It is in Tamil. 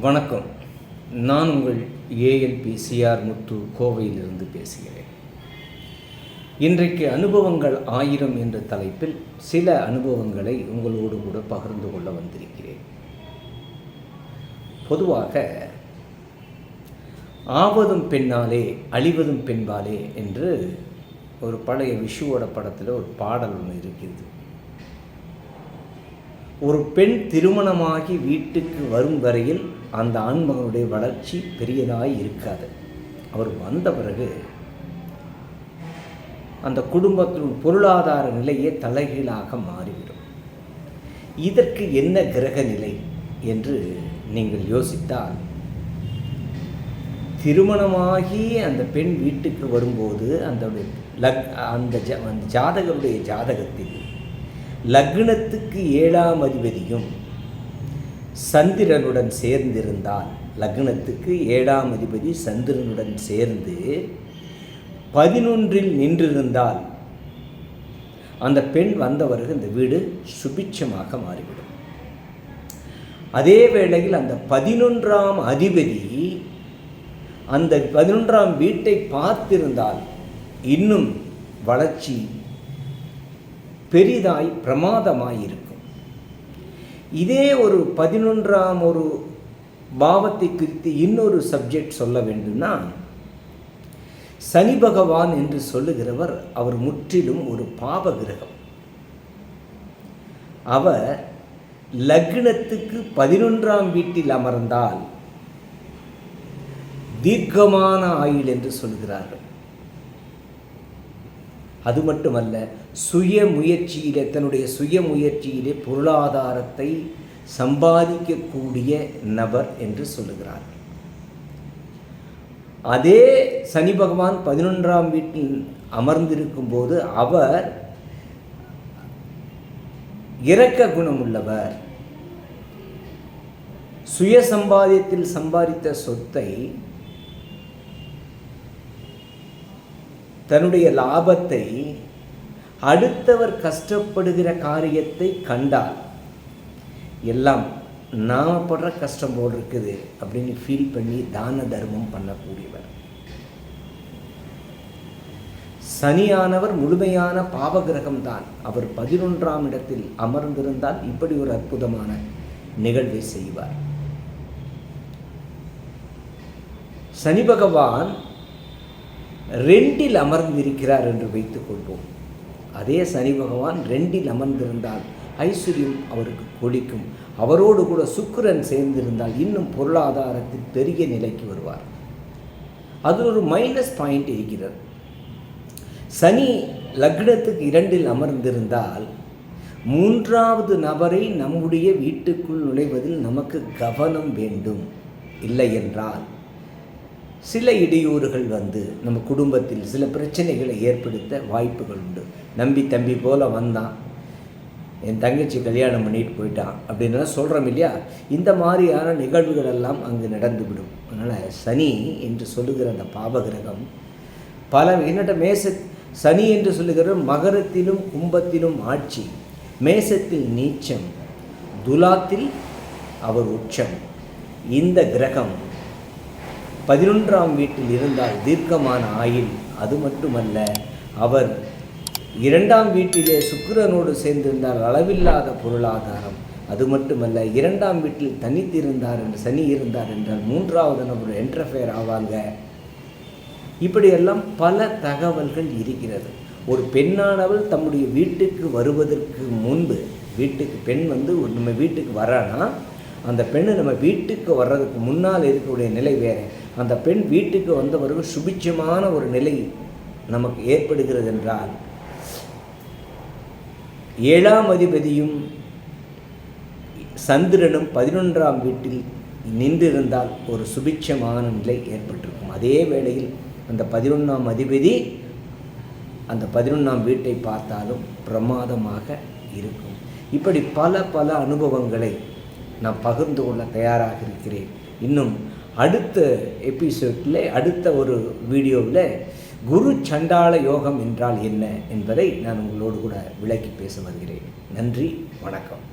வணக்கம். நான் உங்கள் ஏஎல்பி சிஆர் முத்து கோவையிலிருந்து பேசுகிறேன். இன்றைக்கு அனுபவங்கள் ஆயிரம் என்ற தலைப்பில் சில அனுபவங்களை உங்களோடு கூட பகிர்ந்து கொள்ள வந்திருக்கிறேன். பொதுவாக ஆவதும் பெண்ணாலே அழிவதும் பெண்பாலே என்று ஒரு பழைய விஷுவோட படத்தில் ஒரு பாடல் ஒன்று இருக்கிறது. ஒரு பெண் திருமணமாகி வீட்டுக்கு வரும் வரையில் அந்த ஆண்மகனுடைய வளர்ச்சி பெரியதாய் இருக்காது. அவர் வந்த பிறகு அந்த குடும்பத்தின் பொருளாதார நிலையே தலைகீழாக மாறிவிடும். இதற்கு என்ன கிரக நிலை என்று நீங்கள் யோசித்தால் திருமணமாகி அந்த பெண் வீட்டுக்கு வரும்போது அந்த லக் அந்த ஜ அந்த ஜாதகருடைய ஜாதகத்தில் லக்னத்துக்கு ஏழாம் அதிபதியும் சந்திரனுடன் சேர்ந்திருந்தால் லக்னத்துக்கு ஏழாம் அதிபதி சந்திரனுடன் சேர்ந்து பதினொன்றில் நின்றிருந்தால் அந்த பெண் வந்தவருக்கு இந்த வீடு சுபிட்சமாக மாறிவிடும். அதே வேளையில் அந்த பதினொன்றாம் அதிபதி அந்த பதினொன்றாம் வீட்டை பார்த்திருந்தால் இன்னும் வளர்ச்சி பெரிதாய் பிரமாதமாய் இருக்கும் இதே ஒரு பதினொன்றாம் ஒரு பாவத்தை குறித்து இன்னொரு சப்ஜெக்ட் சொல்ல வேண்டும்னா சனி பகவான் என்று சொல்லுகிறவர் அவர் முற்றிலும் ஒரு பாப கிரகம் அவர் லக்னத்துக்கு பதினொன்றாம் வீட்டில் அமர்ந்தால் தீர்க்கமான ஆயுள் என்று சொல்கிறார்கள் அது மட்டுமல்ல சுய முயற்சியிலே தன்னுடைய சுய முயற்சியிலே பொருளாதாரத்தை சம்பாதிக்கக்கூடிய நபர் என்று சொல்லுகிறார். அதே சனி பகவான் பதினொன்றாம் வீட்டில் அமர்ந்திருக்கும் போது அவர் இரக்க குணமுள்ளவர். சுய சம்பாதியத்தில் சம்பாதித்த சொத்தை தன்னுடைய லாபத்தை அடுத்தவர் கஷ்டப்படுகிற காரியத்தை கண்டால் எல்லாம் நாம் படுற கஷ்டம் போல் இருக்குது அப்படின்னு ஃபீல் பண்ணி தான தர்மம் பண்ணக்கூடியவர். சனியானவர் முழுமையான பாவகிரகம் தான் அவர் பதினொன்றாம் இடத்தில் அமர்ந்திருந்தால் இப்படி ஒரு அற்புதமான நிகழ்வை செய்வார். சனி பகவான் ரெண்டில் அமர்ந்திருக்கிறார் என்று வைத்துக்கொள்வோம் அதே சனி பகவான் ரெண்டில் அமர்ந்திருந்தால் ஐஸ்வர்யம் அவருக்கு கொளிக்கும் அவரோடு கூட சுக்கிரன் சேர்ந்திருந்தால் இன்னும் பொருளாதாரத்தில் பெரிய நிலைக்கு வருவார். அது ஒரு மைனஸ் பாயிண்ட் இருக்கிறது. சனி லக்னத்துக்கு இரண்டில் அமர்ந்திருந்தால் மூன்றாவது நபரை நம்முடைய வீட்டுக்குள் நுழைவதில் நமக்கு கவனம் வேண்டும். இல்லை என்றால் சில இடையூறுகள் வந்து நம்ம குடும்பத்தில் சில பிரச்சனைகளை ஏற்படுத்த வாய்ப்புகள் உண்டு. நம்பி தம்பி போல் வந்தான். என் தங்கச்சி கல்யாணம் பண்ணிட்டு போயிட்டான் அப்படின்னு சொல்கிறோம் இல்லையா? இந்த மாதிரியான நிகழ்வுகள் எல்லாம் அங்கு நடந்துவிடும். அதனால் சனி என்று சொல்லுகிற அந்த பாவகிரகம் பல என்னட்ட மேச சனி என்று சொல்லுகிற மகரத்திலும் கும்பத்திலும் ஆட்சி. மேசத்தில் நீச்சம் துலாத்தில் அவர் உச்சம். இந்த கிரகம் பதினொன்றாம் வீட்டில் இருந்தால் தீர்க்கமான ஆயில் அது மட்டுமல்ல அவர் இரண்டாம் வீட்டிலே சுக்கிரனோடு சேர்ந்திருந்தால் அளவில்லாத பொருளாதாரம் அது மட்டுமல்ல இரண்டாம் வீட்டில் தனித்திருந்தார் என்று சனி இருந்தார் என்றால் மூன்றாவது நபர் என்டர்ஃபேர் ஆவாங்க. இப்படியெல்லாம் பல தகவல்கள் இருக்கிறது. ஒரு பெண்ணானவள் தம்முடைய வீட்டுக்கு வருவதற்கு முன்பு வீட்டுக்கு பெண் வந்து நம்ம வீட்டுக்கு வரானா அந்த பெண்ணு நம்ம வீட்டுக்கு வர்றதுக்கு முன்னால் இருக்கக்கூடிய நிலை வேறு. அந்த பெண் வீட்டுக்கு வந்த பிறகு சுபிட்சமான ஒரு நிலை நமக்கு ஏற்படுகிறது என்றால் ஏழாம் அதிபதியும் சந்திரனும் பதினொன்றாம் வீட்டில் நின்றிருந்தால் ஒரு சுபிட்சமான நிலை ஏற்பட்டிருக்கும். அதே வேளையில் அந்த பதினொன்றாம் அதிபதி அந்த பதினொன்றாம் வீட்டை பார்த்தாலும் பிரமாதமாக இருக்கும். இப்படி பல பல அனுபவங்களை நான் பகிர்ந்து கொள்ள தயாராக இருக்கிறேன். இன்னும் அடுத்த எபிசோட்டில் அடுத்த ஒரு வீடியோவில் குரு சண்டாள யோகம் என்றால் என்ன என்பதை நான் உங்களோடு கூட விளக்கி பேச வருகிறேன். நன்றி வணக்கம்.